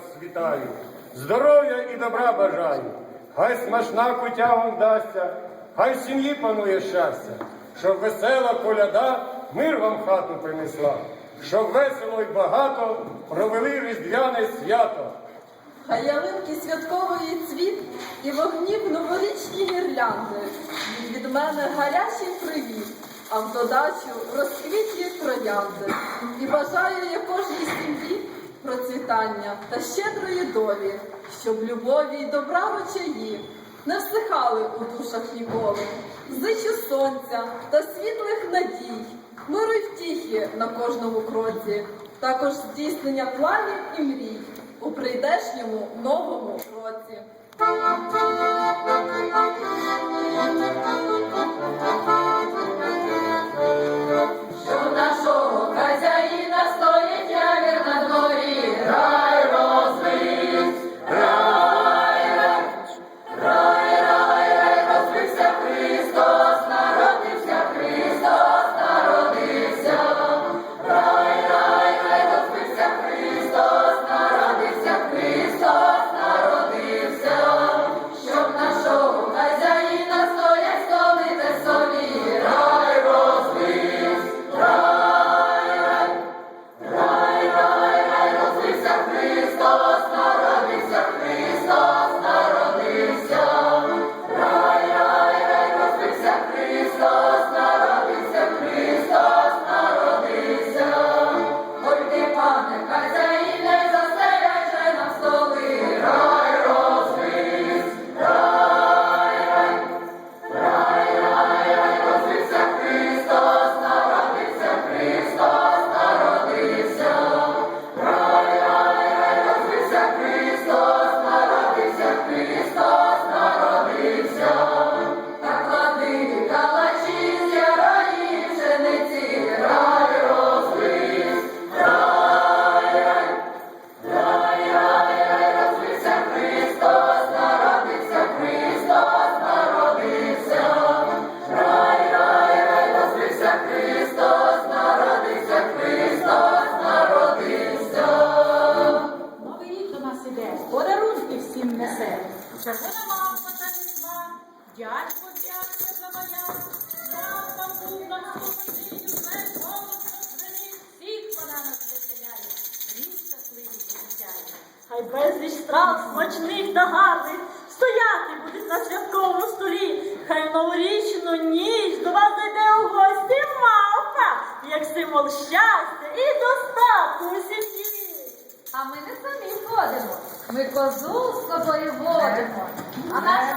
вас вітаю, здоров'я і добра бажаю. Хай смачна кутя вам вдасться, хай сім'ї панує щастя, щоб весела коляда мир вам хату принесла, щоб весело й багато провели різдвяне свято. Хай ялинки святкової цвіт і вогнів новорічні гірлянди. Від мене гарячий привіт, а в додачу розквітлі троянди. І бажаю я кожній сім'ї процвітання та щедрої долі, щоб любові й добра ручаї не всихали у душах ніколи. Зичу сонця та світлих надій, миру й втіхи на кожному кроці, також здійснення планів і мрій у прийдешньому новому році. Що нашого страв смачних та гарних стояти будуть на святковому столі. Хай новорічну ніч до вас зайде у гості мавка, як символ щастя і достатку у сім'ї. А ми не самі ходимо. Ми козу з собою водимо. А наша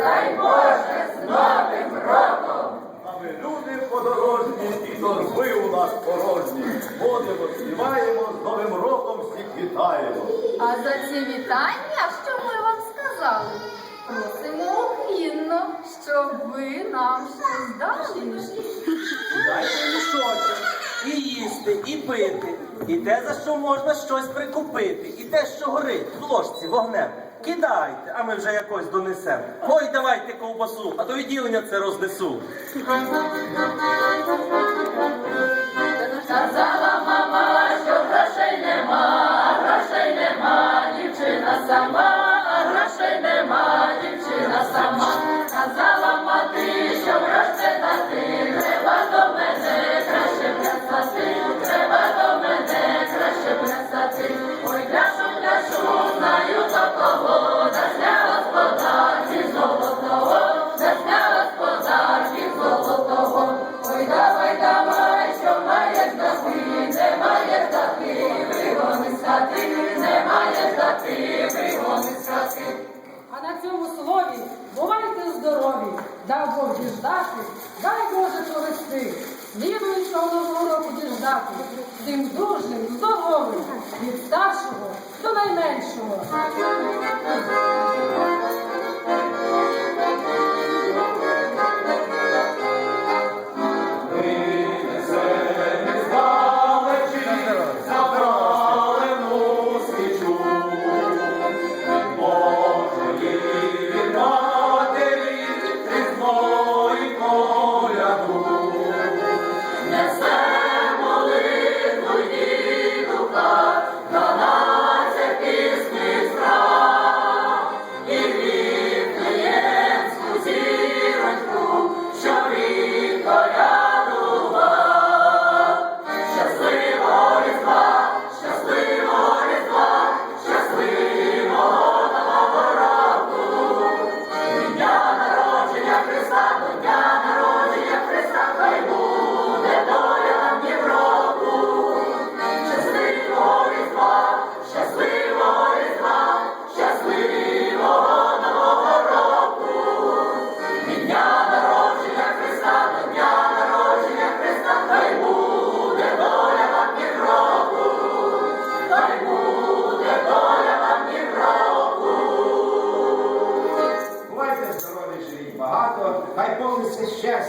є вушко, прямо в серденько. А ми люди подорожні, і торби у нас порожні. Ходимо, співаємо, з Новим роком всіх вітаємо. А за ці вітання, що ми вам сказали, просимо ухильно, щоб ви нам щось дали. Дайте мішочок, і їсти, і пити, і те, за що можна щось прикупити, і те, що горить в ложці вогнем кидайте, а ми вже якось донесемо. Ой, давайте ковбасу, а то відділення це рознесу. Казала мама, що грошей нема, грошей нема, дівчина сама. тим дужим здоровим, від старшого до найменшого.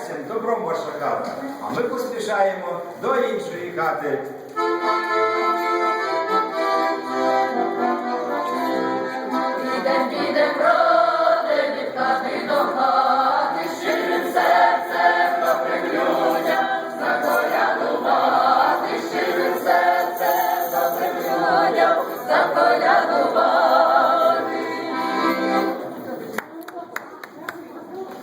щастям, добром ваша хата, а ми поспішаємо до іншої хати. Підем, підем,